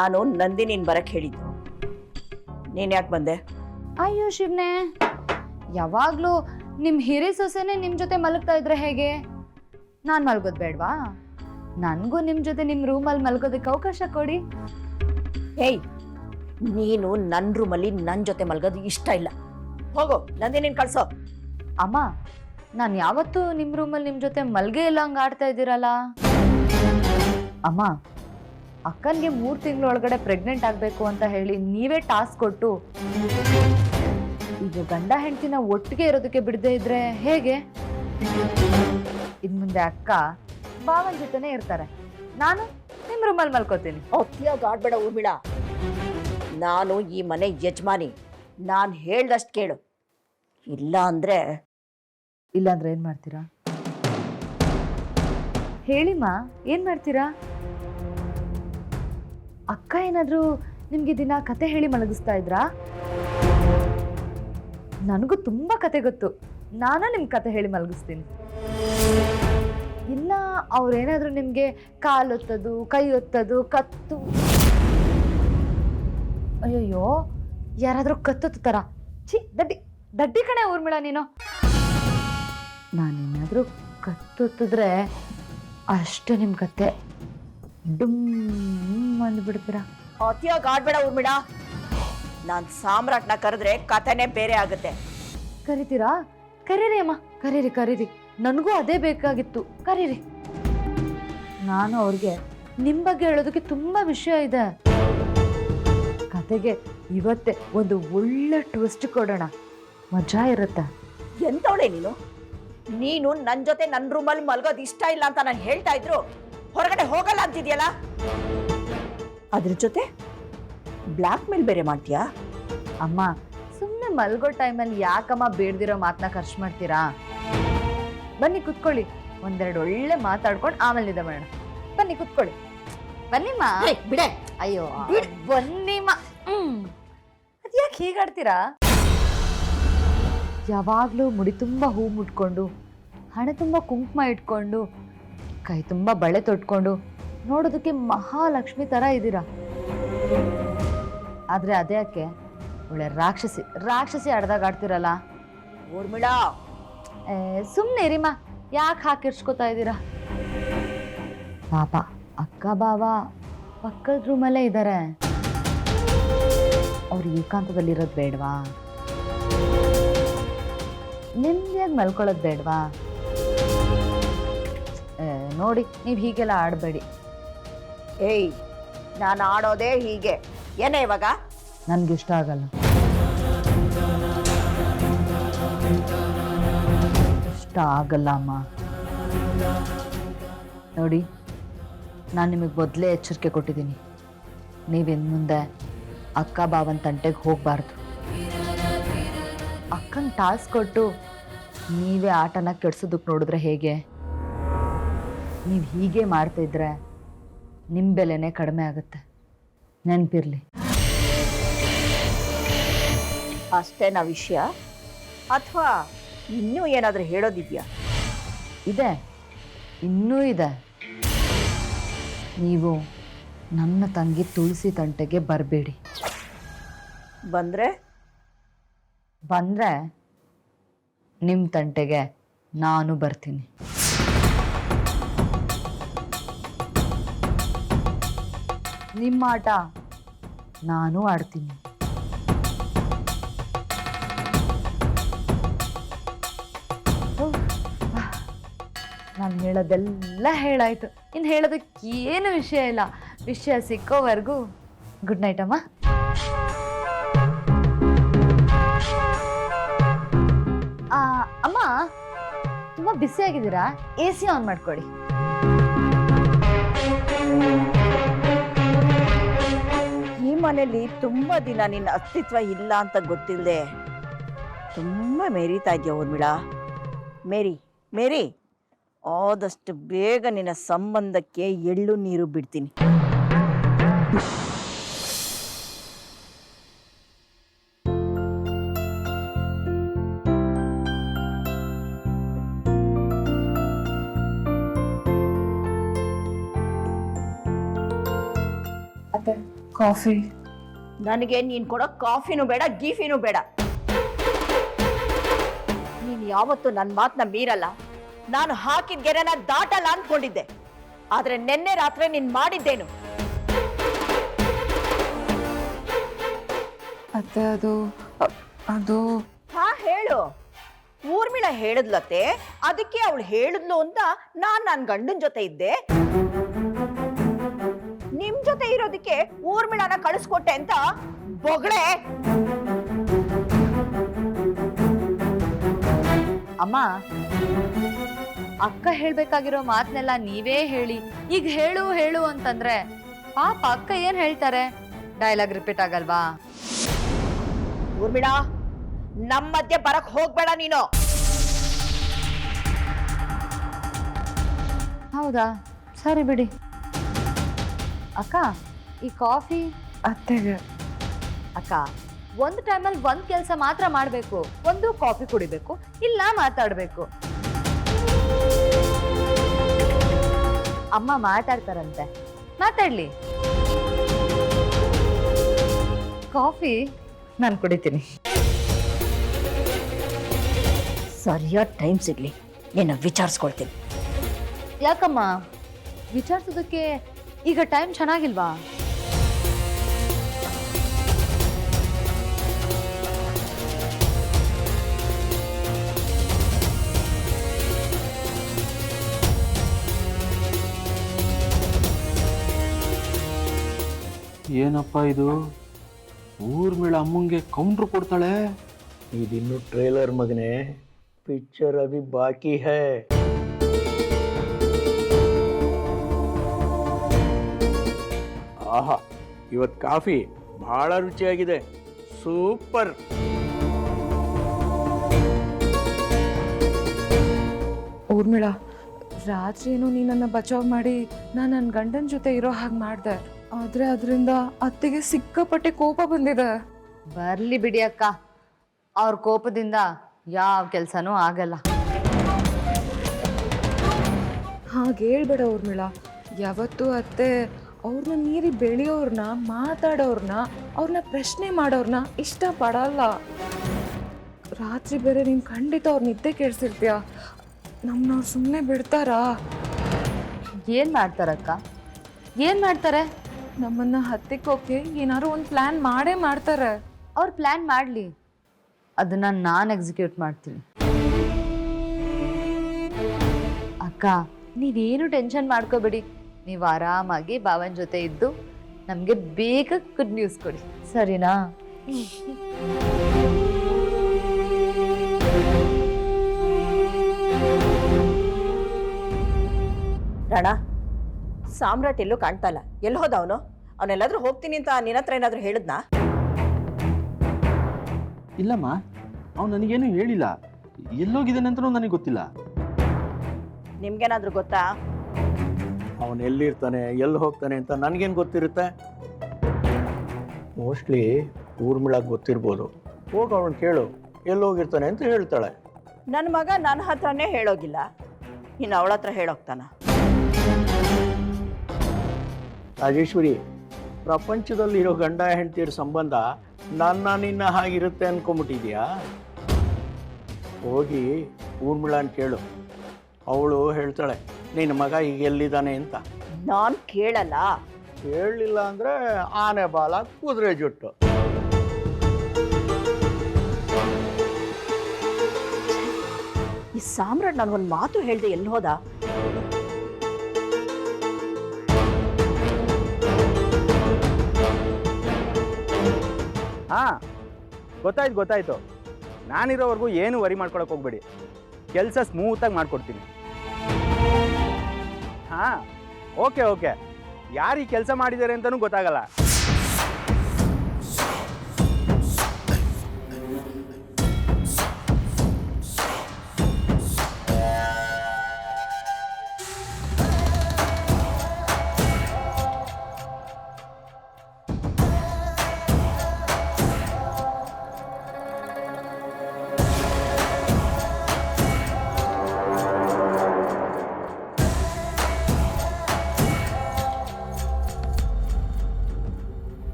ನಾನು ನಂದಿನಿನ್ ಬರಕ್ ಹೇಳಿದ್ದು. ನೀನ್ ಯಾಕೆ ಬಂದೆ? ಅಯ್ಯೋ ಶಿವ್ನೆ ಯಾವಾಗ್ಲೂ ನಿಮ್ ಹಿರಿ ಸೊಸೆನೆ ನಿಮ್ ಜೊತೆ ಮಲಗ್ತಾ ಇದ್ರೆ ಹೇಗೆ? ನಾನ್ ಮಲ್ಗೋದು ಬೇಡ್ವಾ? ನನ್ಗೂ ನಿಮ್ ಜೊತೆ ನಿಮ್ ರೂಮಲ್ಲಿ ಮಲ್ಗೋದಕ್ಕೆ ಅವಕಾಶ ಕೊಡಿ. ಏಯ್ ನೀನು ನನ್ನ ರೂಮಲ್ಲಿ ನನ್ನ ಜೊತೆ ಮಲ್ಗೋದು ಇಷ್ಟ ಇಲ್ಲ. ಹೋಗು ನಂದಿನಿನ್ ಕಳ್ಸೋ. ಅಮ್ಮ ನಾನು ಯಾವತ್ತೂ ನಿಮ್ ರೂಮಲ್ಲಿ ನಿಮ್ ಜೊತೆ ಮಲ್ಗೆ ಇಲ್ಲ ಹಂಗ ಆಡ್ತಾ ಇದ್ದೀರಲ್ಲ? ಅಮ್ಮ ಅಕ್ಕನ್ಗೆ ಮೂರು ತಿಂಗಳ ಒಳಗಡೆ ಪ್ರೆಗ್ನೆಂಟ್ ಆಗಬೇಕು ಅಂತ ಹೇಳಿ ನೀವೇ ಟಾಸ್ಕ್ ಕೊಟ್ಟು ಈಗ ಗಂಡ ಹೆಂಡತಿನ ಒಟ್ಟಿಗೆ ಇರೋದಕ್ಕೆ ಬಿಡದೆ ಇದ್ರೆ ಹೇಗೆ? ಇನ್ ಮುಂದೆ ಅಕ್ಕ ಬಾವನ್ ಜೊತೆನೆ ಇರ್ತಾರೆ. ನಾನು ನಿಮ್ ರೂಮಲ್ಲಿ ಮಲ್ಕೋತೀನಿ. ಅತಿಯಾಗಿ ಆಡ್ಬೇಡ ಊರ್ಮಿಳ. ನಾನು ಈ ಮನೆ ಯಜಮಾನಿ. ನಾನು ಹೇಳ್ದಷ್ಟು ಕೇಳು. ಇಲ್ಲ ಅಂದ್ರೆ ಇಲ್ಲಾಂದ್ರೆ ಏನ್ ಮಾಡ್ತೀರಾ? ಹೇಳಿಮ್ಮ ಏನ್ ಮಾಡ್ತೀರಾ? ಅಕ್ಕ ಏನಾದರೂ ನಿಮಗೆ ದಿನ ಕತೆ ಹೇಳಿ ಮಲಗಿಸ್ತಾ ಇದ್ರಾ? ನನಗೂ ತುಂಬ ಕತೆ ಗೊತ್ತು. ನಾನು ನಿಮ್ಮ ಕತೆ ಹೇಳಿ ಮಲಗಿಸ್ತೀನಿ. ಇಲ್ಲ ಅವ್ರೇನಾದರೂ ನಿಮಗೆ ಕಾಲೊತ್ತದು ಕೈ ಒತ್ತದು, ಕತ್ತು. ಅಯ್ಯಯ್ಯೋ, ಯಾರಾದರೂ ಕತ್ತೊತ್ತಾರ ಛೀ, ದಡ್ಡಿ ದಡ್ಡಿ ಕಣೆ ಊರ್ಮಿಳ ನೀನು. ನಾನೇನಾದರೂ ಕತ್ತೊತ್ತಿದ್ರೆ ಅಷ್ಟೇ ನಿಮ್ಮ ಕತೆ. ಡುಮ್ ಅಂದ್ಬಿಡ್ತೀರಾ? ಅತಿಯಾಗಿ ಆಡ್ಬೇಡ ಊರ್ಮಿಡ ನಾನು ಸಾಮ್ರಾಟ್ನ ಕರೆದ್ರೆ ಕಥೆನೇ ಬೇರೆ ಆಗುತ್ತೆ. ಕರಿತೀರಾ? ಕರೀರಿ ಅಮ್ಮ ಕರೀರಿ ಕರೀರಿ. ನನಗೂ ಅದೇ ಬೇಕಾಗಿತ್ತು. ಕರೀರಿ. ನಾನು ಅವ್ರಿಗೆ ನಿಮ್ಮ ಬಗ್ಗೆ ಹೇಳೋದಕ್ಕೆ ತುಂಬಾ ವಿಷಯ ಇದೆ. ಕತೆಗೆ ಇವತ್ತೇ ಒಂದು ಒಳ್ಳೆ ಟ್ವಿಸ್ಟ್ ಕೊಡೋಣ. ಮಜಾ ಇರುತ್ತೆ. ಎಂತವಳೆ ನೀನು? ನೀನು ನನ್ನ ಜೊತೆ ನನ್ನ ರೂಮಲ್ಲಿ ಮಲ್ಗೋದು ಇಷ್ಟ ಇಲ್ಲ ಅಂತ ನಾನು ಹೇಳ್ತಾ ಇದ್ರು. ಹೊರಗಡೆ ಹೋಗಲ್ಲ ಅಂತಿದ್ಯಲ್ಲ? ಅದ್ರ ಜೊತೆ ಬ್ಲ್ಯಾಕ್ ಮೇಲ್ ಬೇರೆ ಮಾಡ್ತೀಯಾ? ಅಮ್ಮ ಸುಮ್ಮನೆ ಮಲ್ಗೋ ಟೈಮಲ್ಲಿ ಯಾಕಮ್ಮ ಬೇಡ್ದಿರೋ ಮಾತನ್ನ ಖರ್ಚು ಮಾಡ್ತೀರಾ? ಬನ್ನಿ ಕುತ್ಕೊಳ್ಳಿ. ಒಂದೆರಡು ಒಳ್ಳೆ ಮಾತಾಡ್ಕೊಂಡು ಆಮೇಲೆ ನಿದ್ದೆ ಮಾಡೋಣ. ಬನ್ನಿ ಕುತ್ಕೊಳ್ಳಿ. ಬನ್ನಿಮ್ಮ ಬಿಡೆ. ಅಯ್ಯೋ ಬಿಡ್. ಬನ್ನಿಮ್ಮ ಹ್ಮ್. ಅದ್ಯಾಕೆ ಹೀಗಾಡ್ತೀರಾ ಯಾವಾಗಲೂ ಮುಡಿ ತುಂಬ ಹೂ ಮುಟ್ಕೊಂಡು ಹಣೆ ತುಂಬ ಕುಂಕುಮ ಇಟ್ಕೊಂಡು ಕೈ ತುಂಬ ಬಳೆ ತೊಟ್ಕೊಂಡು ನೋಡೋದಕ್ಕೆ ಮಹಾಲಕ್ಷ್ಮಿ ಥರ ಇದ್ದೀರಾ? ಆದರೆ ಅದ್ಯಾಕೆ ಒಳ್ಳೆ ರಾಕ್ಷಸಿ ರಾಕ್ಷಸಿ ಆಡ್ದಾಗ ಆಡ್ತಿರಲ್ಲ? ಊರ್ಮಿಳಾ! ಸುಮ್ಮನೆ ರೀಮ ಯಾಕೆ ಹಾಕಿರ್ಸ್ಕೊತಾ ಇದ್ದೀರಾ? ಪಾಪ ಅಕ್ಕ ಬಾವ ಪಕ್ಕದ ರೂಮಲ್ಲೇ ಇದ್ದಾರೆ ಅವ್ರು ಏಕಾಂತದಲ್ಲಿರೋದು ಬೇಡವಾ? ನೆಮ್ಮದಿಯಾಗಿ ಮಲ್ಕೊಳ್ಳೋದು ಬೇಡವಾ? ನೋಡಿ ನೀವು ಹೀಗೆಲ್ಲ ಆಡಬೇಡಿ. ಏಯ್ ನಾನು ಆಡೋದೇ ಹೀಗೆ. ಏನೇ ಇವಾಗ? ನನಗಿಷ್ಟ ಆಗಲ್ಲ. ಇಷ್ಟ ಆಗಲ್ಲ ಅಮ್ಮ. ನೋಡಿ ನಾನು ನಿಮಗೆ ಮೊದಲೇ ಎಚ್ಚರಿಕೆ ಕೊಟ್ಟಿದ್ದೀನಿ. ನೀವಿನ್ ಮುಂದೆ ಅಕ್ಕ ಬಾವನ್ ತಂಟೆಗೆ ಹೋಗಬಾರ್ದು. ಅಕ್ಕನ ಟಾಸ್ಕ್ ಕೊಟ್ಟು ನೀವೇ ಆಟನ ಕೆಡ್ಸೋದಕ್ಕೆ ನೋಡಿದ್ರೆ ಹೇಗೆ? ನೀವು ಹೀಗೆ ಮಾಡ್ತಾ ಇದ್ರೆ ನಿಮ್ಮ ಬೆಲೆನೇ ಕಡಿಮೆ ಆಗುತ್ತೆ. ನೆನಪಿರ್ಲಿ. ಅಷ್ಟೇನಾ ವಿಷಯ. ಅಥವಾ ಇನ್ನೂ ಏನಾದರೂ ಹೇಳೋದಿದೆಯಾ? ಇದೆ. ಇನ್ನೂ ಇದೆ. ನೀವು ನನ್ನ ತಂಗಿ ತುಳಸಿ ತಂಟೆಗೆ ಬರಬೇಡಿ. ಬಂದರೆ? ಬಂದರೆ ನಿಮ್ಮ ತಂಟೆಗೆ ನಾನು ಬರ್ತೀನಿ. ನಿಮ್ಮ ಆಟ. ನಾನು ಆಡ್ತೀನಿ. ನಾನು ಹೇಳೋದೆಲ್ಲ ಹೇಳಾಯ್ತು. ಇನ್ನು ಹೇಳೋದಕ್ಕೆ ಏನು ವಿಷಯ ಇಲ್ಲ. ವಿಷಯ ಸಿಕ್ಕೋವರೆಗೂ ಗುಡ್ ನೈಟ್ ಅಮ್ಮ. ಅಮ್ಮ, ತುಂಬ ಬಿಸಿಯಾಗಿದ್ದೀರಾ ಎ ಸಿ ಆನ್ ಮಾಡ್ಕೊಳ್ಳಿ ಈ ಮನೆಯಲ್ಲಿ ತುಂಬಾ ದಿನ ನಿನ್ನ ಅಸ್ತಿತ್ವ ಇಲ್ಲ ಅಂತ ಗೊತ್ತಿಲ್ಲದೆ ತುಂಬ ಮೆರೀತಾ ಇದೆಯಾ ಊರ್ಮಿಳಾ? ಮೇರಿ ಮೇರಿ! ಆದಷ್ಟು ಬೇಗ ನಿನ್ನ ಸಂಬಂಧಕ್ಕೆ ಎಳ್ಳು ನೀರು ಬಿಡ್ತೀನಿ. ಕಾಫಿ. ನನಗೆ ನೀನು ಕೊಡೋ ಕಾಫಿನೂ ಬೇಡ ಗೀಫಿನೂ ಬೇಡ. ನೀನು ಯಾವತ್ತೂ ನನ್ನ ಮಾತನ್ನ ಮೀರಲ್ಲ. ನಾನು ಹಾಕಿದ ಗೆರೆನ ದಾಟಲ್ಲ ಅಂದ್ಕೊಂಡಿದ್ದೆ ಆದರೆ ನಿನ್ನೆ ರಾತ್ರಿ ನೀನ್ ಮಾಡಿದ್ದೇನು. ಅತ್ತೆ ಅದು ಅದು. ಹಾ ಹೇಳು. ಊರ್ಮಿಳ ಹೇಳಿದ್ಲತ್ತೆ ಅದಕ್ಕೆ ಅವಳು ಹೇಳಿದ್ಲು ಅಂತ ನಾನು ನನ್ನ ಗಂಡನ ಜೊತೆ ಇದ್ದೆ. ಜೊತೆ ಇರೋದಕ್ಕೆ ಊರ್ಮಿಳನ ಕಳಿಸ್ಕೊಟ್ಟೆ ಅಂತ ಬೊಗಳೆ. ಅಮ್ಮ, ಅಕ್ಕ ಹೇಳ್ಬೇಕಾಗಿರೋ ಮಾತನ್ನೆಲ್ಲ ನೀವೇ ಹೇಳಿ. ಈಗ ಹೇಳು ಹೇಳು ಅಂತಂದ್ರೆ ಪಾಪ ಅಕ್ಕ ಏನ್ ಹೇಳ್ತಾರೆ? ಡೈಲಾಗ್ ರಿಪೀಟ್ ಆಗಲ್ವಾ? ಊರ್ಮಿಳ, ನಮ್ ಮಧ್ಯೆ ಬರಕ್ ಹೋಗ್ಬೇಡ ನೀನು. ಹೌದಾ? ಸರಿ ಬಿಡಿ. ಅಕ್ಕ ಈ ಕಾಫಿ? ಅತ್ತೆಗೆ. ಅಕ್ಕ ಒಂದು ಟೈಮಲ್ಲಿ ಒಂದು ಕೆಲಸ ಮಾತ್ರ ಮಾಡಬೇಕು. ಒಂದು ಕಾಫಿ ಕುಡಿಬೇಕು ಇಲ್ಲ ಮಾತಾಡಬೇಕು. ಅಮ್ಮ ಮಾತಾಡ್ತಾರಂತೆ. ಮಾತಾಡ್ಲಿ. ಕಾಫಿ ನಾನು ಕುಡಿತೀನಿ. ಸರಿಯಾದ ಟೈಮ್ ಸಿಗ್ಲಿ. ನಿನ್ನ ವಿಚಾರಿಸ್ಕೊಳ್ತೀನಿ. ಯಾಕಮ್ಮ? ವಿಚಾರಿಸೋದಕ್ಕೆ ಈಗ ಟೈಮ್ ಚೆನ್ನಾಗಿಲ್ವಾ? ಏನಪ್ಪ ಇದು? ಊರ್ಮಿಳ ಅಮ್ಮಂಗೆ ಕೌಂಟ್ರ್ ಕೊಡ್ತಾಳೆ? ಇದಿನ್ನು ಟ್ರೇಲರ್ ಮಗನೇ. ಪಿಕ್ಚರ್ ಅಭಿ ಬಾಕಿ ಹೈ. ಆಹಾ ಇವತ್ತು ಕಾಫಿ ಬಹಳ ರುಚಿಯಾಗಿದೆ. ಸೂಪರ್. ಊರ್ಮಿಳ ರಾತ್ರಿನೂ ನೀನನ್ನ ಬಚಾವ್ ಮಾಡಿ ನಾನು ನನ್ನ ಗಂಡನ ಜೊತೆ ಇರೋ ಹಾಗೆ ಮಾಡಿದೆ. ಆದ್ರೆ ಅದರಿಂದ ಅತ್ತೆಗೆ ಸಿಕ್ಕಾಪಟ್ಟೆ ಕೋಪ ಬಂದಿದೆ. ಬರ್ಲಿ ಬಿಡಿ ಅಕ್ಕ. ಅವ್ರ ಕೋಪದಿಂದ ಯಾವ ಕೆಲಸನೂ ಆಗಲ್ಲ. ಹಾಗೆ ಹೇಳ್ಬೇಡ ಊರ್ಮಿಳ. ಯಾವತ್ತೂ ಅತ್ತೆ ಅವ್ರನ್ನ ಮೀರಿ ಬೆಳೆಯೋರ್ನ ಮಾತಾಡೋರ್ನ ಅವ್ರನ್ನ ಪ್ರಶ್ನೆ ಮಾಡೋರ್ನ ಇಷ್ಟಪಡಲ್ಲ. ರಾತ್ರಿ ಬೇರೆ ನೀನು ಖಂಡಿತ ಅವ್ರ ನಿದ್ದೆ ಕೇಳಿಸಿರ್ತೀಯ ನಮ್ಮನ್ನ ಅವ್ರು ಸುಮ್ಮನೆ ಬಿಡ್ತಾರಾ? ಏನ್ ಮಾಡ್ತಾರಕ್ಕ ಏನ್ ಮಾಡ್ತಾರೆ? ನಮ್ಮನ್ನ ಹತ್ತಿಕ್ಕೋಕೆ ಏನಾದ್ರು ಒಂದು ಪ್ಲಾನ್ ಮಾಡೇ ಮಾಡ್ತಾರೆ. ಅವ್ರು ಪ್ಲಾನ್ ಮಾಡಲಿ. ಅದನ್ನ ನಾನು ಎಕ್ಸಿಕ್ಯೂಟ್ ಮಾಡ್ತೀನಿ. ಅಕ್ಕ ನೀವೇನು ಟೆನ್ಷನ್ ಮಾಡ್ಕೋಬೇಡಿ. ನೀವು ಆರಾಮಾಗಿ ಭಾವನ ಜೊತೆ ಇದ್ದು ನಮಗೆ ಬೇಗ ಗುಡ್ ನ್ಯೂಸ್ ಕೊಡಿ. ಸರಿನಾ? ರಣ ಸಾಮ್ರಾಟ್ ಎಲ್ಲೂ ಕಾಣ್ತಾ ಇಲ್ಲ. ಎಲ್ಲಿ ಹೋದ ಅವನು? ಅವನೆಲ್ಲಾದ್ರೂ ಹೋಗ್ತೀನಿ ಅಂತ ನಿನ್ನ ಹತ್ರ ಏನಾದ್ರೂ ಹೇಳಿದ್ನಾ? ಇಲ್ಲಮ್ಮ ಅವ್ನು ನನಗೇನು ಹೇಳಿಲ್ಲ. ಎಲ್ಲೋಗಿದ್ದಾನೆ ಅಂತ ನನಗೆ ಗೊತ್ತಿಲ್ಲ. ನಿಮ್ಗೇನಾದ್ರೂ ಗೊತ್ತಾ? ಅವನು ಎಲ್ಲಿರ್ತಾನೆ ಎಲ್ಲಿ ಹೋಗ್ತಾನೆ ಅಂತ ನನಗೇನು ಗೊತ್ತಿರುತ್ತೆ? ಮೋಸ್ಟ್ಲಿ ಊರ್ಮಿಳಾಗ ಗೊತ್ತಿರ್ಬೋದು. ಹೋಗಿ ಅವನು ಕೇಳು ಎಲ್ಲಿ ಹೋಗಿರ್ತಾನೆ ಅಂತ ಹೇಳ್ತಾಳೆ. ನನ್ನ ಮಗ ನನ್ನ ಹತ್ರನೇ ಹೇಳೋಗಿಲ್ಲ. ಇನ್ನು ಅವಳ ಹತ್ರ ಹೇಳೋಗ್ತಾನ. ರಾಜೇಶ್ವರಿ ಪ್ರಪಂಚದಲ್ಲಿರೋ ಗಂಡ ಹೆಂಡತಿಯರ ಸಂಬಂಧ ನನ್ನ ನಿನ್ನ ಹಾಗಿರುತ್ತೆ ಅನ್ಕೊಂಬಿಟ್ಟಿದ್ಯಾ ಹೋಗಿ ಊರ್ಮಿಳನ್ ಕೇಳು. ಅವಳು ಹೇಳ್ತಾಳೆ ನಿನ್ನ ಮಗ ಈಗ ಎಲ್ಲಿದ್ದಾನೆ ಅಂತ? ನಾನು ಕೇಳಲ್ಲ. ಕೇಳಲಿಲ್ಲ ಅಂದರೆ ಆನೆ ಬಾಲ ಕುದುರೆ ಜುಟ್ಟು. ಈ ಸಾಮ್ರಾಟ್ ನನಗೊಂದು ಮಾತು ಹೇಳ್ದೆ ಎಲ್ಲಿ ಹೋದ? ಹಾಂ ಗೊತ್ತಾಯ್ತು ಗೊತ್ತಾಯ್ತು. ನಾನಿರೋವರೆಗೂ ಏನು ವರಿ ಮಾಡ್ಕೊಳಕ್ಕೆ ಹೋಗ್ಬೇಡಿ. ಕೆಲಸ ಸ್ಮೂತಾಗಿ ಮಾಡ್ಕೊಡ್ತೀನಿ. ಹಾಂ ಓಕೆ ಓಕೆ ಯಾರು ಈ ಕೆಲಸ ಮಾಡಿದ್ದಾರೆ ಅಂತಲೂ ಗೊತ್ತಾಗಲ್ಲ.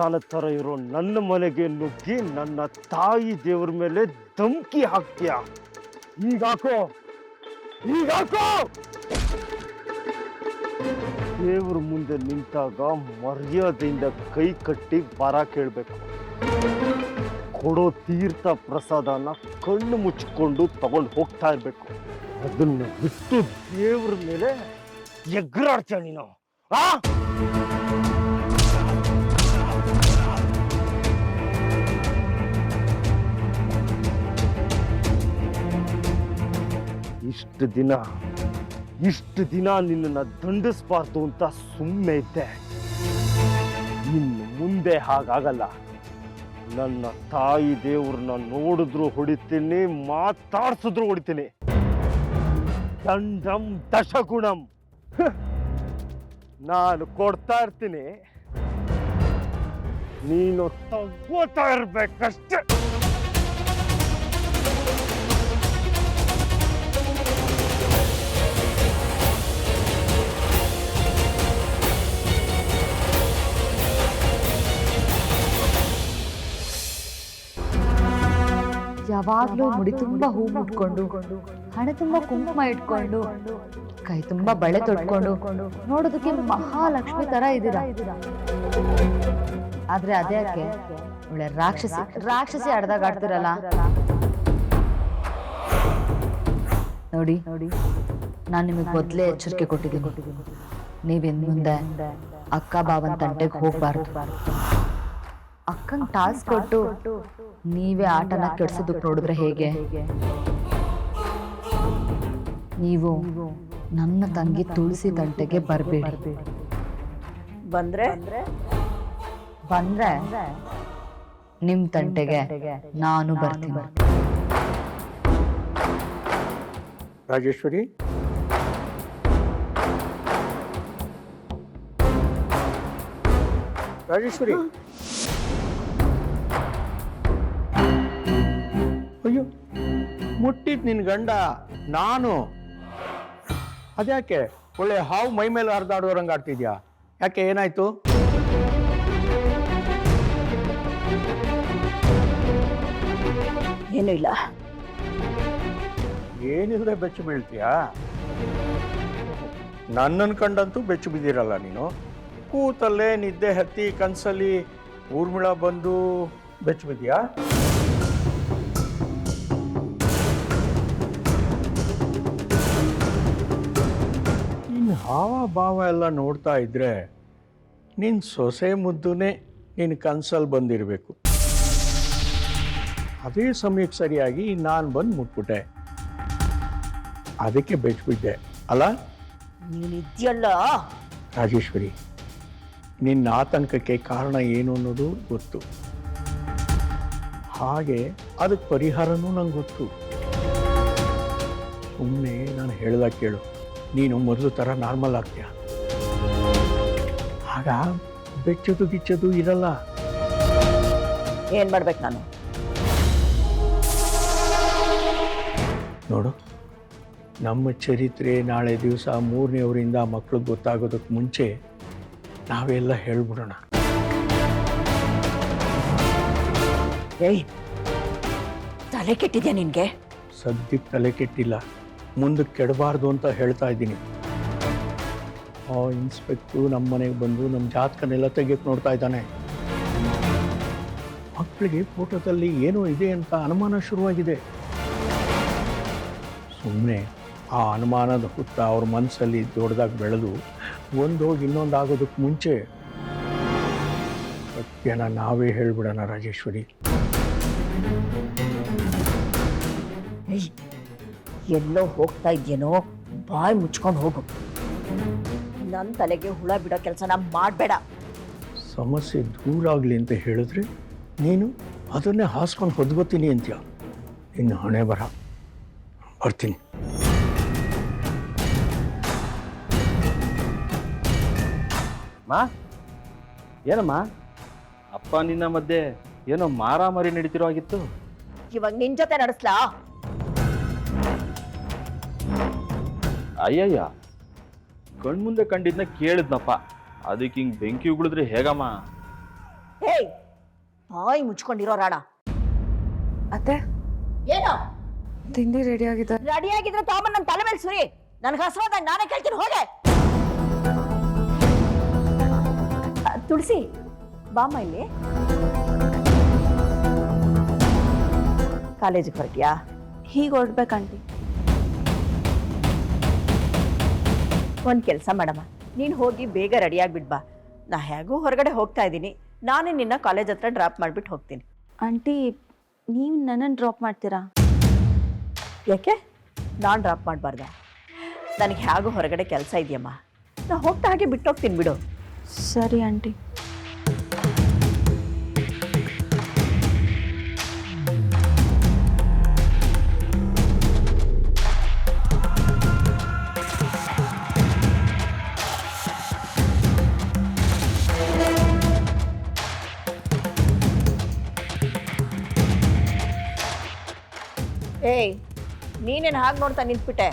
ದೇವಸ್ಥಾನದ ಥರ ಇರೋ, ನನ್ನ ಮನೆಗೆ ನುಗ್ಗಿ ನನ್ನ ತಾಯಿ ದೇವ್ರ ಮೇಲೆ ಧಮ್ಕಿ ಹಾಕ್ತೀಯ. ಈಗ ಹಾಕೋ ಈಗ ಹಾಕೋ ದೇವ್ರ ಮುಂದೆ ನಿಂತಾಗ ಮರ್ಯಾದೆಯಿಂದ ಕೈ ಕಟ್ಟಿ ಬರ ಕೇಳಬೇಕು. ಕೊಡೋ ತೀರ್ಥ ಪ್ರಸಾದನ ಕಣ್ಣು ಮುಚ್ಕೊಂಡು ತಗೊಂಡು ಹೋಗ್ತಾ ಇರಬೇಕು. ಅದನ್ನು ಬಿಟ್ಟು ದೇವ್ರ ಮೇಲೆ ಎಗ್ರಾಡ್ತೀಯ ನೀನು, ಆ? ಇಷ್ಟು ದಿನ ಇಷ್ಟು ದಿನ ನಿನ್ನನ್ನು ದಂಡಿಸ್ಬಾರ್ದು ಅಂತ ಸುಮ್ಮನೆ ಇದ್ದೆ. ಇನ್ನು ಮುಂದೆ ಹಾಗಾಗಲ್ಲ. ನನ್ನ ತಾಯಿ ದೇವ್ರನ್ನ ನೋಡಿದ್ರು ಹೊಡಿತೀನಿ, ಮಾತಾಡ್ಸಿದ್ರು ಹೊಡಿತೀನಿ. ದಂಡಂ ದಶಗುಣಂ. ನಾನು ಕೊಡ್ತಾ ಇರ್ತೀನಿ. ನೀನು ತಗೋತಾ ಇರ್ಬೇಕಷ್ಟೇ. ಯಾವಾಗ್ಲೂ ಮುಡಿ ತುಂಬಾ ಹೂ ಮುಟ್ಕೊಂಡು ಹಣೆ ತುಂಬಾ ಕುಂಕುಮ ಇಟ್ಕೊಂಡು ಕೈ ತುಂಬಾ ಬಳೆ ತೊಡ್ಕೊಂಡು ನೋಡೋದಕ್ಕೆ ಮಹಾಲಕ್ಷ್ಮಿ ತರ ಇದೀರ ಆದ್ರೆ ಅದೇ ಯಾಕೆ? ಒಳ್ಳೆ ರಾಕ್ಷಸಿ ರಾಕ್ಷಸಿ ಆಡ್ದಾಗ ಆಡ್ತಿರಲ್ಲ? ನೋಡಿ ನೋಡಿ ನಾನು ನಿಮಗೆ ಮೊದಲೇ ಎಚ್ಚರಿಕೆ ಕೊಟ್ಟಿದ್ದೀನಿ. ನೀವಿನ್ ಮುಂದೆ ಅಕ್ಕ ಬಾವನ್ ತಂಟೆಗೆ ಹೋಗ್ಬಾರ್ದು. ಅಕ್ಕಂಗ್ ಟಾಸ್ಕ್ ಕೊಟ್ಟು ನೀವೇ ಆಟನ ಕೆಡ್ಸೋದಕ್ಕೆ ನೋಡಿದ್ರೆ ಹೇಗೆ? ನೀವು ನನ್ನ ತಂಗಿ ತುಳಸಿ ತಂಟೆಗೆ ಬರಬೇಡಿ. ಬಂದ್ರೆ? ಬಂದ್ರೆ? ನಿಮ್ ತಂಟೆಗೆ ನಾನು ಬರ್ತೀನಿ. ರಾಜೇಶ್ವರಿ? ರಾಜೇಶ್ವರಿ? ಅಯ್ಯೋ ಮುಟ್ಟಿದ್ ನಿನ್ ಗಂಡ ನಾನು. ಅದ್ಯಾಕೆ? ಒಳ್ಳೆ ಹಾವು ಮೈ ಮೇಲೆ ಹರಿದಾಡೋರಂಗೆ ಆಡ್ತಿದ್ಯಾ? ಯಾಕೆ ಏನಾಯ್ತು? ಏನೂ ಇಲ್ಲ. ಏನಿಲ್ಲದೆ ಬೆಚ್ಚು ಬೀಳ್ತೀಯಾ? ನನ್ನನ್ನು ಕಂಡಂತೂ ಬೆಚ್ಚು ಬಿದ್ದಿರಲ್ಲ ನೀನು. ಕೂತಲ್ಲೇ ನಿದ್ದೆ ಹತ್ತಿ ಕನ್ಸಲ್ಲಿ ಊರ್ಮಿಳ ಬಂದು ಬೆಚ್ಚು ಬಿದ್ಯಾ ನಿನ್ನ ಹಾವ ಭಾವ ಎಲ್ಲ ನೋಡ್ತಾ ಇದ್ರೆ ನಿನ್ನ ಸೊಸೆ ಮುದ್ದುನೇ ನಿನ್ನ ಕನ್ಸಲ್ಲಿ ಬಂದಿರಬೇಕು. ಅದೇ ಸಮಯಕ್ಕೆ ಸರಿಯಾಗಿ ನಾನು ಬಂದು ಮುಟ್ಬಿಟ್ಟೆ. ಅದಕ್ಕೆ ಬೆಚ್ಬಿದ್ದೆ ಅಲ್ಲ? ನೀನಿದ್ಯಲ್ಲ ರಾಜೇಶ್ವರಿ ನಿನ್ನ ಆತಂಕಕ್ಕೆ ಕಾರಣ ಏನು ಅನ್ನೋದು ಗೊತ್ತು. ಹಾಗೆ ಅದಕ್ಕೆ ಪರಿಹಾರನೂ ನಂಗೆ ಗೊತ್ತು. ಸುಮ್ಮನೆ ನಾನು ಹೇಳ್ದಾಗ ಕೇಳು. ನೀನು ಮೊದಲು ಥರ ನಾರ್ಮಲ್ ಆಗ್ತೀಯ. ಆಗ ಬೆಚ್ಚದು ಗಿಚ್ಚದು ಇರಲ್ಲ. ಏನು ಮಾಡ್ಬೇಕು ನಾನು? ನೋಡು ನಮ್ಮ ಚರಿತ್ರೆ ನಾಳೆ ದಿವಸ ಮೂರನೇವರಿಂದ ಮಕ್ಳಿಗೆ ಗೊತ್ತಾಗೋದಕ್ಕೆ ಮುಂಚೆ ನಾವೆಲ್ಲ ಹೇಳ್ಬಿಡೋಣ. ಏಯ್ ತಲೆ ಕೆಟ್ಟಿದ್ಯಾ ನಿನಗೆ? ಸದ್ಯಕ್ಕೆ ತಲೆ ಕೆಟ್ಟಿಲ್ಲ. ಮುಂದಕ್ಕೆ ಕೆಡಬಾರ್ದು ಅಂತ ಹೇಳ್ತಾ ಇದ್ದೀನಿ. ಆ ಇನ್ಸ್ಪೆಕ್ಟ್ರು ನಮ್ಮ ಮನೆಗೆ ಬಂದು ನಮ್ಮ ಜಾತಕನೆಲ್ಲ ತೆಗಿಯಕ್ಕೆ ನೋಡ್ತಾ ಇದ್ದಾನೆ. ಮಕ್ಕಳಿಗೆ ಫೋಟೋದಲ್ಲಿ ಏನೋ ಇದೆ ಅಂತ ಅನುಮಾನ ಶುರುವಾಗಿದೆ. ಸುಮ್ಮನೆ ಆ ಅನುಮಾನದ ಹುತ್ತ ಅವ್ರ ಮನಸ್ಸಲ್ಲಿ ದೊಡ್ಡದಾಗಿ ಬೆಳೆದು ಒಂದು ಇನ್ನೊಂದು ಆಗೋದಕ್ಕೆ ಮುಂಚೆ. ಸತ್ಯನ ನಾವೇ ಹೇಳ್ಬಿಡೋಣ ರಾಜೇಶ್ವರಿ. ಎಲ್ಲೋ ಹೋಗ್ತಾ ಇದೆಯೇನೋ ಬಾಯ್ ಮುಚ್ಕೊಂಡು ಹೋಗು. ನನ್ನ ತಲೆಗೆ ಹುಳ ಬಿಡೋ ಕೆಲಸನ ಮಾಡಬೇಡ. ಸಮಸ್ಯೆ ದೂರ ಆಗಲಿ ಅಂತ ಹೇಳಿದ್ರೆ ನೀನು ಅದನ್ನೇ ಹಾಸ್ಕೊಂಡು ಹೊದ್ಕೋತೀನಿ ಅಂತೀಯ? ಇನ್ನು ಹಣೆ ಬರ. ಬರ್ತೀನಿ. ಮಾ ಏನಮ್ಮ? ಅಪ್ಪ ನಿನ್ನ ಮಧ್ಯೆ ಏನೋ ಮಾರಾಮಾರಿ ನಡೀತಿರೋ ಆಗಿತ್ತು ಇವಾಗ ನಿನ್ ಜೊತೆ ನಡೆಸ್ಲಾ? ಅಯ್ಯಯ್ಯ ಕಣ್ಮುಂದೆ ಕಂಡಿದ್ನ ಕೇಳಿದ್ನಪ್ಪ. ಅದಕ್ಕೆ ಹಿಂಗೆ ಬೆಂಕಿ ಉಗುಳಿದ್ರೆ ಹೇಗಮ್ಮ? ಹೇಯ್ ಬಾಯಿ ಮುಚ್ಕೊಂಡಿರೋ ರಾಣ. ಅತ್ತೆ? ಏನು? ತಿಂಡಿ ರೆಡಿ ಆಗಿದೆ. ರೆಡಿ ಆಗಿದ್ರೆ ತಾಮನ್ ನನ್ನ ತಲೆ ಮೇಲೆ ಸುರಿ. ನನಗೆ ಹಸುವಾದಾಗ ನಾನೇ ಕೇಳ್ತೀನಿ ಹೋಗೆ. ಅ, ತುಳಸಿ ಬಾಮ್ಮ ಇಲ್ಲಿ. ಕಾಲೇಜಿಗೆ ಹೊರಟ್ಯಾ? ಹೀಗೆ ಹೊರಡ್ಬೇಕಂಟಿ ಒಂದು ಕೆಲಸ ಮಾಡಮ್ಮ. ನೀನು ಹೋಗಿ ಬೇಗ ರೆಡಿಯಾಗಿ ಬಾ. ನಾ ಹೇಗೂ ಹೊರಗಡೆ ಹೋಗ್ತಾ ಇದ್ದೀನಿ. ನಾನೇ ನಿನ್ನ ಕಾಲೇಜ್ ಹತ್ರ ಡ್ರಾಪ್ ಮಾಡಿಬಿಟ್ಟು ಹೋಗ್ತೀನಿ. ಆಂಟಿ ನೀವು ನನ್ನನ್ನು ಡ್ರಾಪ್ ಮಾಡ್ತೀರಾ? ಯಾಕೆ? ನಾನು ಡ್ರಾಪ್ ಮಾಡಬಾರ್ದ? ನನಗೆ ಹೇಗೂ ಹೊರಗಡೆ ಕೆಲಸ ಇದೆಯಮ್ಮ. ನಾ ಹೋಗ್ತಾ ಹಾಗೆ ಬಿಟ್ಟೋಗ್ತೀನಿ ಬಿಡು. ಸರಿ ಆಂಟಿ. ಏಯ್ ನೀನೇನು ಹಾಗೆ ನೋಡ್ತಾ ನಿಂತ್ಬಿಟ್ಟೆ?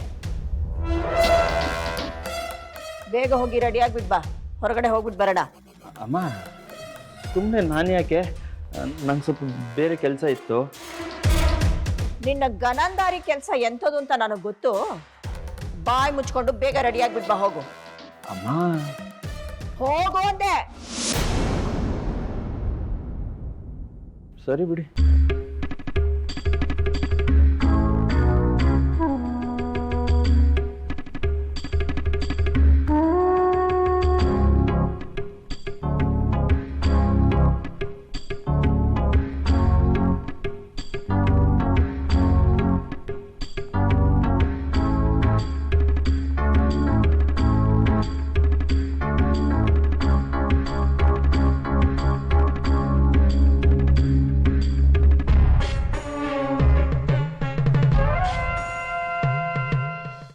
ಬೇಗ ಹೋಗಿ ರೆಡಿ ಆಗ್ಬಿಟ್ ಬಾ. ಹೊರಗಡೆ ಹೋಗ್ಬಿಟ್ಟು ಬರೋಣ. ಅಮ್ಮ ಸುಮ್ಮನೆ ನಾನು ಯಾಕೆ? ನಂಗೆ ಸ್ವಲ್ಪ ಬೇರೆ ಕೆಲಸ ಇತ್ತು. ನಿನ್ನ ಗನಂದಾರಿ ಕೆಲಸ ಎಂಥದ್ದು ಅಂತ ನನಗೆ ಗೊತ್ತು? ಬಾಯಿ ಮುಚ್ಕೊಂಡು ಬೇಗ ರೆಡಿ ರೆಡಿಯಾಗಿ ಬಾ ಹೋಗು. ಅಮ್ಮ. ಹೋಗು ಅಂದೆ. ಸರಿ ಬಿಡಿ.